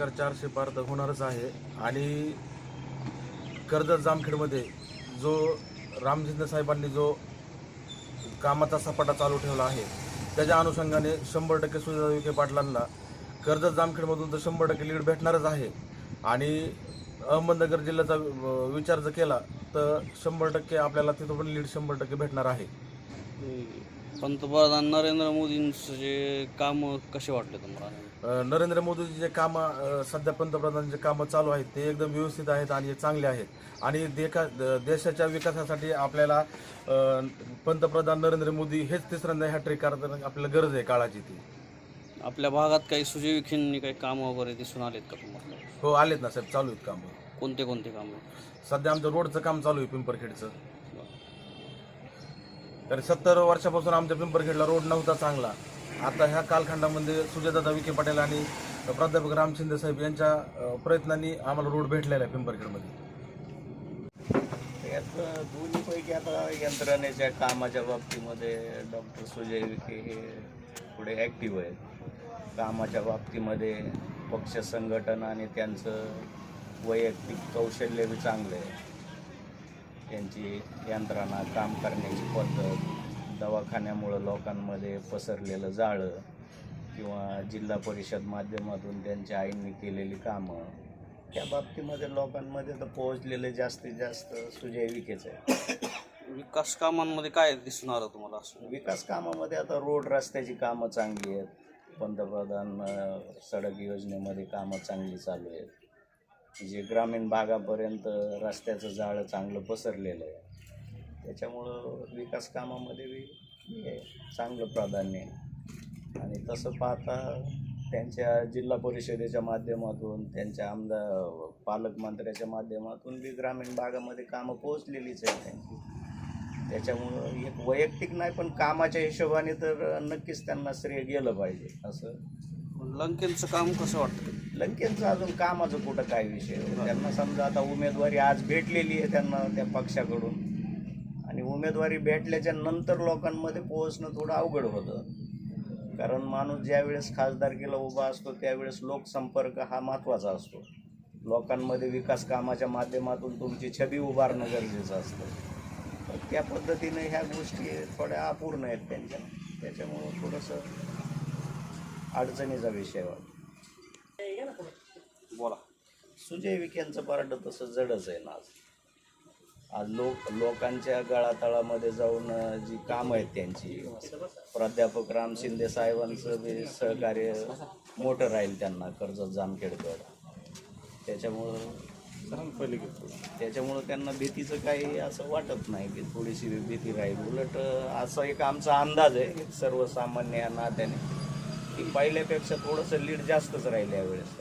प्रकार चारशे पार तर होणारच आहे. आणि कर्जत जामखेडमध्ये जो रामजिंद साहेबांनी जो कामाचा सपाटा चालू ठेवला आहे त्याच्या अनुषंगाने शंभर टक्के सुजाता विखे पाटलांना कर्जत जामखेडमधून तर शंभर टक्के लीड भेटणारच आहे. आणि अहमदनगर जिल्ह्याचा विचार जर केला तर शंभर टक्के आपल्याला तिथं पण लीड शंभर टक्के भेटणार आहे. पंतप्रधान नरेंद्र मोदींचं जे काम कसे वाटले तुम्हाला? अ, नरेंद्र मोदीचे जे कामं सध्या पंतप्रधानांचे कामं चालू आहेत ते एकदम व्यवस्थित आहेत आणि चांगले आहेत. आणि देका द- देशाच्या विकासासाठी आपल्याला अ, पंतप्रधान नरेंद्र मोदी हेच तिसऱ्यांदा हॅट्रिक करताना आपल्याला गरज आहे काळाची ती. आपल्या भागात काही सुजय विखेंनी काही काम वगैरे दिसून आलेत का तुम्हाला? हो आलेत ना साहेब चालू आहेत कामं. कोणते कोणते काम? सध्या आमचं रोडचं काम चालू आहे पिंपरखेडचं. तर सत्तर वर्षापासून आमच्या पिंपरखेडला रोड नव्हता चांगला. आता ह्या कालखंडामध्ये सुजयदादा विखे पाटील आणि प्राध्यापक राम शिंदे साहेब यांच्या प्रयत्नांनी आम्हाला रोड भेटलेला आहे पिंपरखेडमध्ये. यात दोन्हीपैकी आता यंत्रणेच्या कामाच्या बाबतीमध्ये डॉक्टर सुजय विखे हे पुढे ॲक्टिव्ह आहेत. कामाच्या बाबतीमध्ये पक्ष संघटन आणि त्यांचं वैयक्तिक कौशल्य बी चांगलं आहे. त्यांची यंत्रणा काम करण्याची पद्धत दवाखान्यामुळं लोकांमध्ये पसरलेलं जाळं किंवा जिल्हा परिषद माध्यमातून त्यांच्या आईंनी केलेली कामं त्या बाबतीमध्ये लोकांमध्ये तर पोहोचलेले जास्तीत जास्त सुजय विखेच आहे विकास कामांमध्ये काय आलं तुम्हाला असं? विकास कामामध्ये आता रोड रस्त्याची कामं चांगली आहेत. पंतप्रधान सडक योजनेमध्ये कामं चांगली चालू आहेत. जे ग्रामीण भागापर्यंत रस्त्याचं जाळं चांगलं पसरलेलं आहे. त्याच्यामुळं विकास कामामध्ये बी हे चांगलं प्राधान्य आहे. आणि तसं पाहता त्यांच्या जिल्हा परिषदेच्या माध्यमातून त्यांच्या आमदार पालकमंत्र्याच्या माध्यमातून बी ग्रामीण भागामध्ये कामं पोहोचलेलीच आहेत त्यांची. त्याच्यामुळं एक वैयक्तिक नाही पण कामाच्या हिशोबाने तर नक्कीच त्यांना श्रेय गेलं पाहिजे असं. लंकेंचं काम कसं वाटतं? लंकेंचं अजून कामाचं कुठं काय विषय? त्यांना समजा आता उमेदवारी आज भेटलेली आहे त्यांना त्या पक्षाकडून. आणि उमेदवारी भेटल्याच्या नंतर लोकांमध्ये पोहोचणं थोडं अवघड होतं. कारण माणूस ज्यावेळेस खासदारकीला उभा असतो त्यावेळेस लोकसंपर्क हा महत्त्वाचा असतो. लोकांमध्ये विकास कामाच्या माध्यमातून तुमची छबी उभारणं गरजेचं असतं. तर त्या पद्धतीने ह्या गोष्टी थोड्या अपूर्ण आहेत त्यांच्या. त्याच्यामुळं थोडंसं अडचणीचा विषय वाटतो. बोला. सुजय विखेंचं पारड तसं जडच आहे ना आज. आज लोक लोकांच्या गळातळामध्ये जाऊन जी कामं आहेत त्यांची प्राध्यापक राम शिंदे साहेबांचं बी सहकार्य मोठं राहील त्यांना कर्जत जामखेडकर. त्याच्यामुळं त्याच्यामुळं त्यांना भीतीचं काही असं वाटत नाही की थोडीशी भीती राहील. उलट असा एक आमचा अंदाज आहे सर्वसामान्य नात्याने. की पहिल्यापेक्षा थोडंसं लीड जास्तच राहील यावेळेस.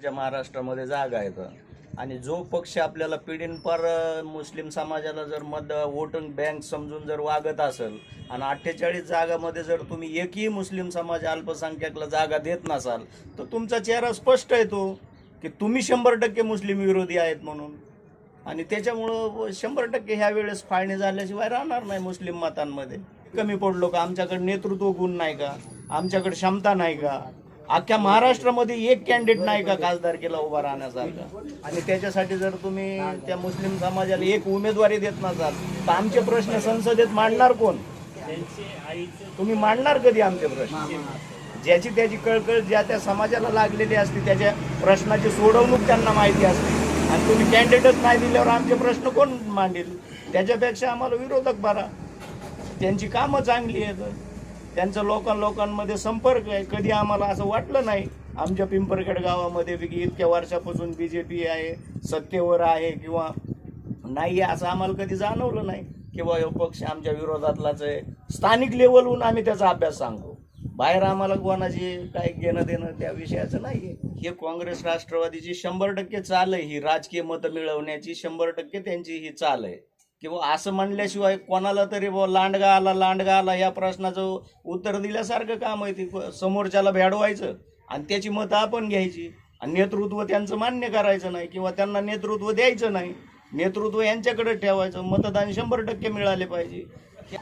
ज्या महाराष्ट्रामध्ये जागा आहेत आणि जो पक्ष आपल्याला पिढींपर मुस्लिम समाजाला जर मत वोटिंग बँक समजून जर वागत असेल आणि अठ्ठेचाळीस जागामध्ये जर तुम्ही एकही मुस्लिम समाज अल्पसंख्याकला जागा देत नसाल तर तुमचा चेहरा स्पष्ट आहे तो की तुम्ही शंभर टक्के मुस्लिम विरोधी आहेत म्हणून. आणि त्याच्यामुळं शंभर टक्के ह्या वेळेस फाळणी झाल्याशिवाय राहणार नाही मुस्लिम मतांमध्ये. कमी पडलो का? आमच्याकडे नेतृत्व गुण नाही का? आमच्याकडे क्षमता नाही का? अख्ख्या महाराष्ट्रामध्ये एक कॅन्डिडेट नाही का खासदारकीला उभा राहण्यासारखा? आणि त्याच्यासाठी जर तुम्ही त्या मुस्लिम समाजाला एक उमेदवारी देत नसाल तर आमचे प्रश्न संसदेत मांडणार कोण? तुम्ही मांडणार कधी आमचे प्रश्न? ज्याची त्याची कळकळ ज्या त्या समाजाला लागलेली असते त्याच्या प्रश्नाची सोडवणूक त्यांना माहिती असते. आणि तुम्ही कॅन्डिडेट नाही दिल्यावर आमचे प्रश्न कोण मांडेल? त्याच्यापेक्षा आम्हाला विरोधक बरा त्यांची कामं चांगली आहेत. त्यांचा लोकां लोकांमध्ये संपर्क आहे. कधी आम्हाला असं वाटलं नाही आमच्या पिंपरखेड गावामध्ये की इतक्या वर्षापासून बी जे पी आहे सत्तेवर आहे किंवा नाही आहे असं आम्हाला कधी जाणवलं नाही किंवा हे पक्ष आमच्या विरोधातलाच आहे. स्थानिक लेवलहून आम्ही त्याचा अभ्यास सांगतो बाहेर आम्हाला कोणाची काय घेणं देणं त्या विषयाचं नाही आहे हे काँग्रेस राष्ट्रवादीची शंभर टक्के चाल आहे ही राजकीय मतं मिळवण्याची शंभर टक्के त्यांची ही चाल आहे किंवा असं म्हणल्याशिवाय कोणाला तरी बुवा लांडगा आला लांडगा आला या प्रश्नाचं उत्तर दिल्यासारखं काम आहे ते. समोरच्याला भेडवायचं आणि त्याची मतं आपण घ्यायची. आणि नेतृत्व त्यांचं मान्य करायचं नाही किंवा त्यांना नेतृत्व द्यायचं नाही नेतृत्व यांच्याकडे ठेवायचं. मतदान शंभर टक्के मिळाले पाहिजे.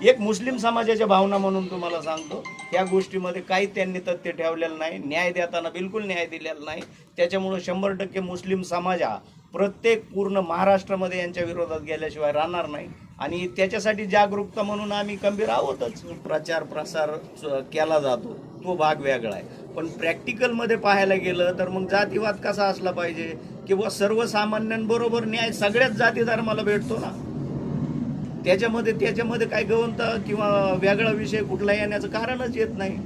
एक मुस्लिम समाजाच्या भावना म्हणून तुम्हाला सांगतो या गोष्टीमध्ये काही त्यांनी तथ्य ठेवलेलं नाही. न्याय देताना बिलकुल न्याय दिलेला नाही. त्याच्यामुळं शंभर टक्के मुस्लिम समाज हा प्रत्येक पूर्ण महाराष्ट्रामध्ये यांच्या विरोधात गेल्याशिवाय राहणार नाही. आणि त्याच्यासाठी जागरूकता म्हणून आम्ही गंभीर आहोतच. प्रचार प्रसार च- केला जातो. तो भाग वेगळा आहे. पण प्रॅक्टिकलमध्ये पाहायला गेलं तर मग जातीवाद कसा असला पाहिजे? किंवा सर्वसामान्यांबरोबर न्याय सगळ्याच जाती धर्माला भेटतो ना? त्याच्यामध्ये त्याच्यामध्ये काय गवंत किंवा वेगळा विषय कुठला येण्याचं कारणच येत नाही.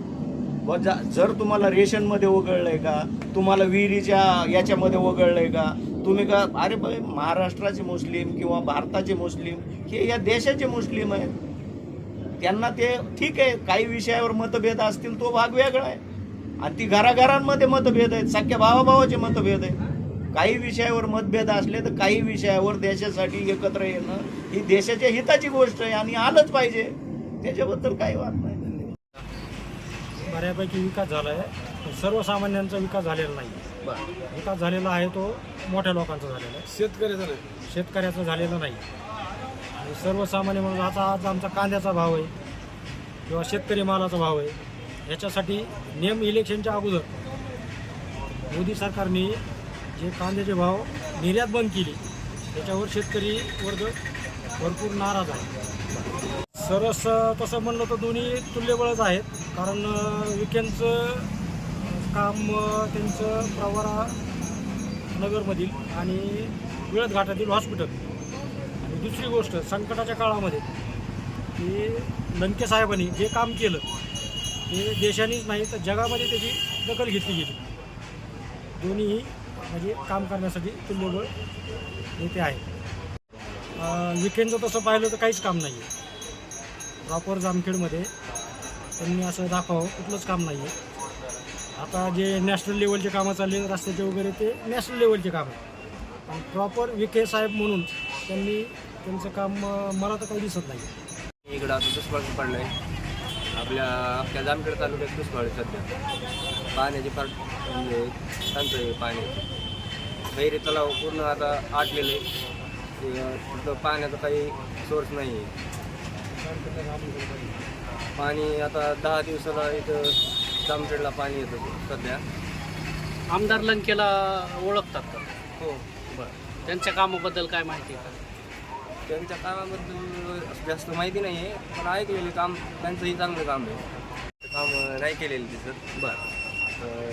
व जा- जर तुम्हाला रेशनमध्ये वगळलं आहे का? तुम्हाला विहिरीच्या याच्यामध्ये वगळलं आहे का? तुम्ही का अरे भाई महाराष्ट्राचे मुस्लिम किंवा भारताचे मुस्लिम हे या देशाचे मुस्लिम आहेत. त्यांना ते ठीक आहे काही विषयावर मतभेद असतील तो भाग वेगळा आहे. आणि ती घराघरांमध्ये मतभेद आहेत सख्या भावाभावाचे मतभेद आहेत. काही विषयावर मतभेद असले तर काही विषयावर देशासाठी एकत्र येणं ही देशाच्या हिताची गोष्ट आहे आणि आलंच पाहिजे. त्याच्याबद्दल काही वाद नाही. बऱ्यापैकी विकास झाला आहे सर्वसामान्यांचा विकास झालेला नाही. विकास झालेला आहे तो मोठ्या लोकांचा झालेला आहे. शेतकरी झाले शेतकऱ्याचा झालेला नाही. आणि सर्वसामान्य म्हणून आता आज आमचा कांद्याचा भाव आहे किंवा शेतकरी मालाचा भाव आहे ह्याच्यासाठी नेम इलेक्शनच्या अगोदर मोदी सरकारने जे कांद्याचे भाव निर्यात बंद केली त्याच्यावर शेतकरी वर्ग भरपूर नाराज आहे. सरस तसं म्हणलं तर दोन्ही तुल्यबळच आहेत कारण विकेंडचं काम त्यांचं प्रवरा नगरमधील आणि विळद घाटातील हॉस्पिटल आणि दुसरी गोष्ट संकटाच्या काळामध्ये की लंके साहेबांनी जे काम केलं ते देशानेच नाही तर जगामध्ये त्याची दखल घेतली गेली. दोन्हीही म्हणजे काम करण्यासाठी तुल्यबळ येथे आहे विकेंडचं तसं पाहिलं तर काहीच काम नाही आहे प्रॉपर जामखेडमध्ये त्यांनी असं दाखवावं कुठलंच काम नाही आहे आता जे नॅशनल लेवलचे कामं चालले रस्त्याचे वगैरे ते नॅशनल लेवलचे कामं आणि प्रॉपर विखे साहेब म्हणून त्यांनी त्यांचं काम मला तर काही दिसत नाही. इकडं आता दुष्काळ पडलं आहे आपल्या आपल्या जामखेड तालुक्यात दुष्काळ सध्या. पाण्याची फार म्हणजे टंचाई आहे पाण्याची. गैरी तलाव पूर्ण आता आटलेले ते, पाण्याचा काही सोर्स नाही आहे पाणी आता दहा दिवसाला इथं जामखेडला पाणी येतं सध्या. आमदार लंकेला ओळखतात का? हो. बरं. त्यांच्या कामाबद्दल काय माहिती आहे का? त्यांच्या कामाबद्दल असं जास्त माहिती नाही आहे पण ऐकलेले काम त्यांचंही चांगलं काम आहे. काम नाही केलेलं तिथं बरं. तर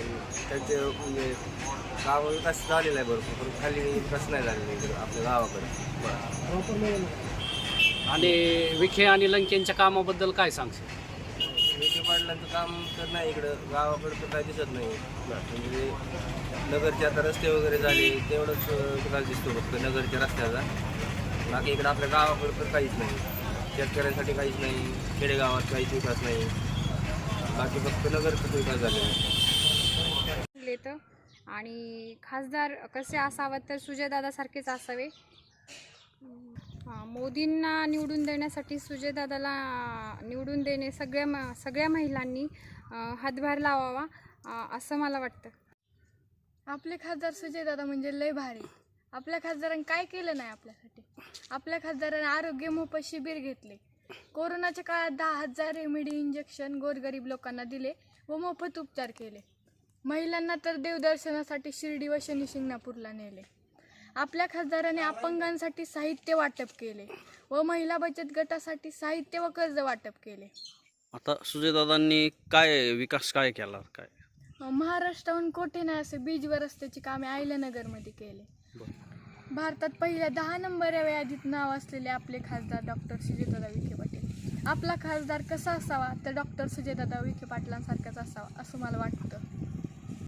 त्यांचे म्हणजे गाव विकास झालेला आहे भरपूर पण खाली विकास नाही झालेला इकडं आपल्या गावाकडे. आणि विखे आणि लंकेंच्या कामाबद्दल काय सांगशील? विखे पाटलांचं काम तर नाही इकडं गावाकडं तर काही दिसत नाही. म्हणजे नगरचे आता रस्ते वगैरे झाले तेवढंच विकास दिसतो फक्त नगरच्या रस्त्याचा. बाकी इकडं आपल्या गावाकडं तर काहीच नाही. शेतकऱ्यांसाठी काहीच नाही खेडेगावात काहीच विकास नाही. बाकी फक्त नगरचाच विकास झालेला आणि खासदार कसे असावेत तर सुजयदादासारखेच असावे. हां, मोदींना निवडून देण्यासाठी सुजयदादाला निवडून देणे सगळ्या म सगळ्या महिलांनी हातभार लावावा असं मला वाटतं. आपले खासदार सुजयदादा म्हणजे लय भारी. आपल्या खासदारांनी काय केलं नाही आपल्यासाठी? आपल्या खासदारांनी आरोग्य मोफत शिबिर घेतले. कोरोनाच्या काळात दहा हजार रेमेडी इंजेक्शन गोरगरीब लोकांना दिले व मोफत उपचार केले. महिलांना तर देवदर्शनासाठी शिर्डी व शनी शिंगणापूरला नेले. आपल्या खासदाराने अपंगांसाठी साहित्य वाटप केले व महिला बचत गटासाठी साहित्य व कर्ज वाटप केले. आता सुजयदादांनी काय विकास काय केला? काय? महाराष्ट्राहून कोठे नाही असे बीजवर रस्त्याची कामे आयल्यानगरमध्ये केले. भारतात पहिल्या दहा नंबर या यादीत नाव असलेले आपले खासदार डॉक्टर सुजयदादा विखे पाटील. आपला खासदार कसा असावा? तर डॉक्टर सुजयदादा विखे पाटलांसारखाच असावा असं मला वाटतं.